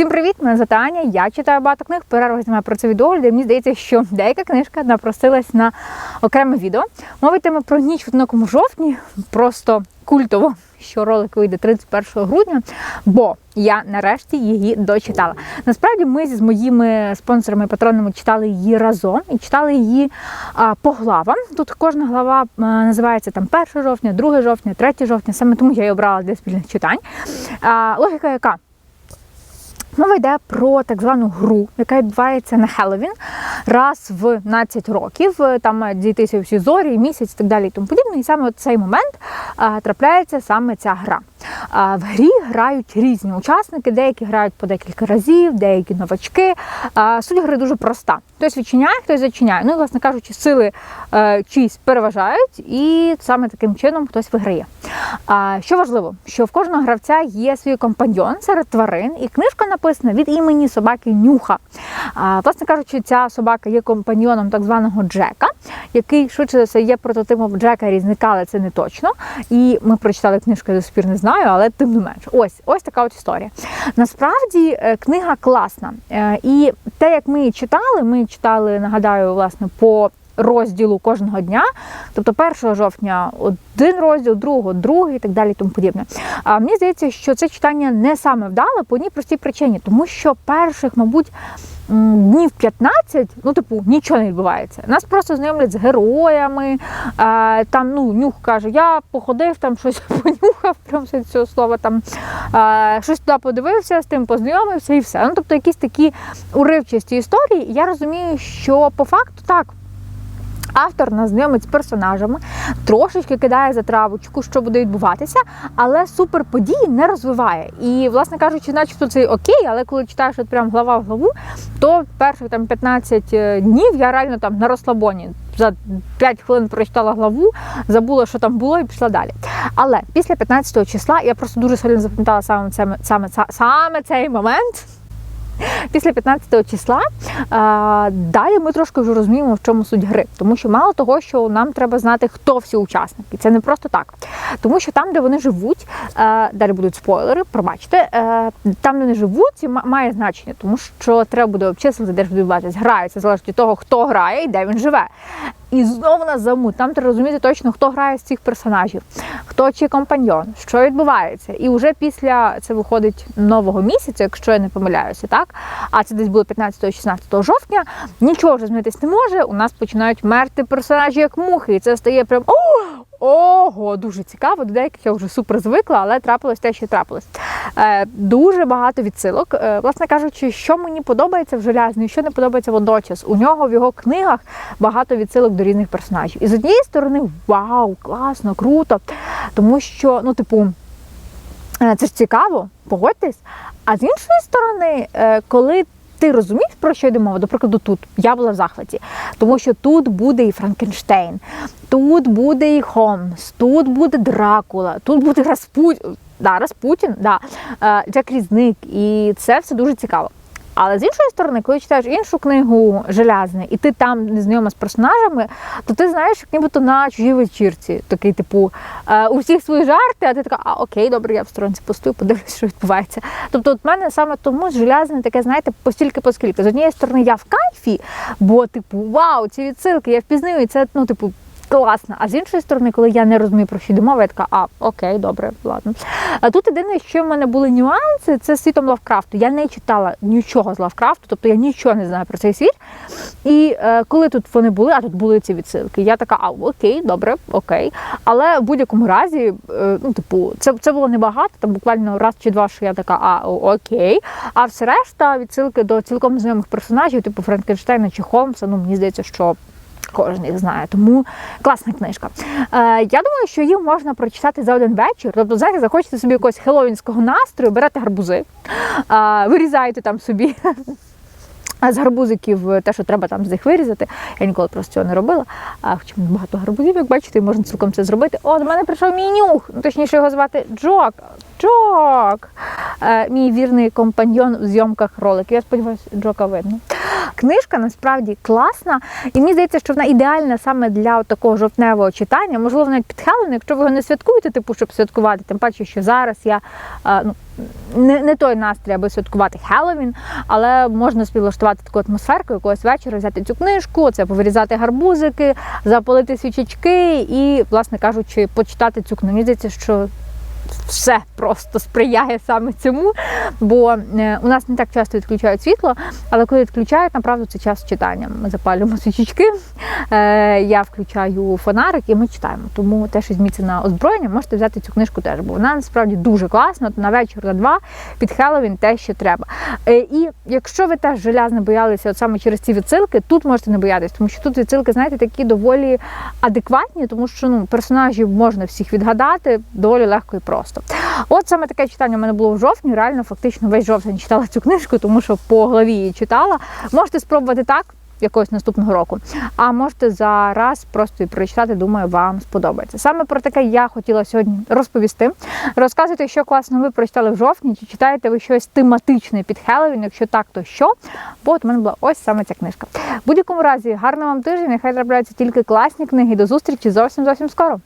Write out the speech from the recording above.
Всім привіт! Мене звати Аня. Я читаю багато книг. Перерва знімаю про це відеогляди. і Мені здається, що деяка книжка напросилась на окреме відео. Мова йтиме про ніч в однокому жовтні, просто культово, що ролик вийде 31 грудня, бо я нарешті її дочитала. Насправді ми з моїми спонсорами і патронами читали її разом і читали її а, по главам. Тут кожна глава а, називається там 1 жовтня, 2 жовтня, 3 жовтня. Саме тому я її обрала для спільних читань. А, логіка яка? Мова йде про так звану гру, яка відбувається на Хеллоуін раз в 12 років. Там мають дійтися всі зорі, місяць і так далі і тому подібне. І саме в цей момент трапляється саме ця гра. В грі грають різні учасники, деякі грають по декілька разів, деякі новачки. Суть гри дуже проста. Хтось відчиняє, хтось зачиняє. Ну, і, власне кажучи, сили е, чиїсь переважають, і саме таким чином хтось виграє. Що важливо, що в кожного гравця є свій компаньйон серед тварин, і книжка написана від імені собаки Нюха. Власне кажучи, ця собака є компаньйоном так званого Джека, який швидше за все є прототипом Джека різника, але це не точно. І ми прочитали книжку, я до спір не знаю, але тим не менш. Ось ось така от історія. Насправді е, книга класна. Е, І те, як ми її читали, ми її читали, нагадаю, власне, по розділу кожного дня. Тобто 1 жовтня один розділ, другого, другий і так далі. і Тому подібне. А мені здається, що це читання не саме вдале по одній простій причині, тому що перших, мабуть. Днів 15, ну типу, нічого не відбувається. Нас просто знайомлять з героями. Е, там ну нюх каже, я походив, там щось понюхав, прям з цього слова там е, щось туди подивився, з тим познайомився і все. Ну тобто якісь такі уривчасті історії. Я розумію, що по факту так. Автор нас знайомить з персонажами, трошечки кидає за травочку, що буде відбуватися, але суперподії не розвиває. І, власне кажучи, начебто це окей, але коли читаєш от прям глава в главу, то перших там 15 днів я реально там на розслабоні. За 5 хвилин прочитала главу, забула, що там було, і пішла далі. Але після 15 числа я просто дуже сильно запам'ятала саме, саме, саме, саме цей момент. Після 15 числа далі ми трошки вже розуміємо, в чому суть гри. Тому що мало того, що нам треба знати, хто всі учасники. Це не просто так. Тому що там, де вони живуть, далі будуть спойлери, пробачте, там, де вони живуть, має значення, тому що треба буде обчислити, де ж буде відбуватись. Грає, це залежить від того, хто грає і де він живе. І знову нас замуть. Там треба розуміти точно, хто грає з цих персонажів, хто чи компаньйон, що відбувається. І вже після це виходить нового місяця, якщо я не помиляюся, так? А це десь було 15-16 жовтня. Нічого вже змінитись не може. У нас починають мерти персонажі як мухи. І це стає прям о! Ого, дуже цікаво. До деяких я вже супер звикла, але трапилось те, що трапилось. Е, дуже багато відсилок. Е, власне кажучи, що мені подобається в желязні, що не подобається водночас. У нього в його книгах багато відсилок до різних персонажів. І з однієї сторони, вау, класно, круто. Тому що, ну, типу, е, це ж цікаво, погодьтесь. А з іншої сторони, коли ти розумієш, про що йде мова? До прикладу, тут я була в захваті, тому що тут буде і Франкенштейн, тут буде і Холмс, тут буде Дракула, тут буде Распутін, да, Распутін, да, е, Джек Різник, і це все дуже цікаво. Але з іншої сторони, коли читаєш іншу книгу Желязне, і ти там не знайома з персонажами, то ти знаєш, як нібито на чужій вечірці. Такий, типу, е, у всіх свої жарти, а ти така, а окей, добре, я в сторонці постою, подивлюсь, що відбувається. Тобто, от мене саме тому желязне таке, знаєте, постільки поскільки. З однієї сторони, я в кайфі, бо, типу, вау, ці відсилки, я впізнаю, і це, ну, типу. Класно. А з іншої сторони, коли я не розумію, про що йде мова, я така, а окей, добре, ладно. А тут єдине, що в мене були нюанси, це світом Лавкрафту. Я не читала нічого з Лавкрафту, тобто я нічого не знаю про цей світ. І е, коли тут вони були, а тут були ці відсилки, я така, а окей, добре, окей. Але в будь-якому разі, е, ну, типу, це, це було небагато, там буквально раз чи два, що я така, а окей. А все решта відсилки до цілком знайомих персонажів, типу Франкенштейна чи Холмса, ну мені здається, що. Кожен їх знає, тому класна книжка. Е, я думаю, що її можна прочитати за один вечір. Тобто, зараз захочете собі якогось хеллоуінського настрою, берете гарбузи, е, вирізаєте там собі. З гарбузиків те, що треба там з них вирізати. Я ніколи просто цього не робила. А хоча багато гарбузів, як бачите, можна цілком це зробити. О, до мене прийшов мій нюх. Ну, точніше його звати Джок. Джок! Е, мій вірний компаньйон в зйомках роликів. Я сподіваюся, Джока видно. Книжка насправді класна, і мені здається, що вона ідеальна саме для такого жовтневого читання. Можливо, навіть під Хеллоуін, якщо ви його не святкуєте, типу, щоб святкувати. Тим паче, що зараз я е, ну, не, не той настрій, аби святкувати Хеллоуін, але можна співлаштувати таку атмосферку, якогось вечора взяти цю книжку, це повирізати гарбузики, запалити свічечки і, власне кажучи, почитати цю книгу. Мені здається, що все просто сприяє саме цьому, бо е, у нас не так часто відключають світло, але коли відключають, направду це час читання. Ми запалюємо свічечки, е, я включаю фонарик і ми читаємо. Тому теж на озброєння, можете взяти цю книжку теж, бо вона насправді дуже класна. На вечір на два під Хеллоуін те, що треба. Е, І якщо ви теж желязно боялися, от саме через ці відсилки, тут можете не боятися, тому що тут відсилки, знаєте, такі доволі адекватні, тому що ну, персонажів можна всіх відгадати доволі легко і просто. От саме таке читання в мене було в жовтні. Реально, фактично весь жовтень читала цю книжку, тому що по голові її читала. Можете спробувати так. Якогось наступного року, а можете зараз просто і прочитати, думаю, вам сподобається. Саме про таке я хотіла сьогодні розповісти. Розказуйте, що класно ви прочитали в жовтні, чи читаєте ви щось тематичне під Хеллоуін, якщо так, то що? Бо от у мене була ось саме ця книжка. В будь-якому разі, гарного вам тижня, нехай трапляються тільки класні книги. До зустрічі зовсім зовсім скоро.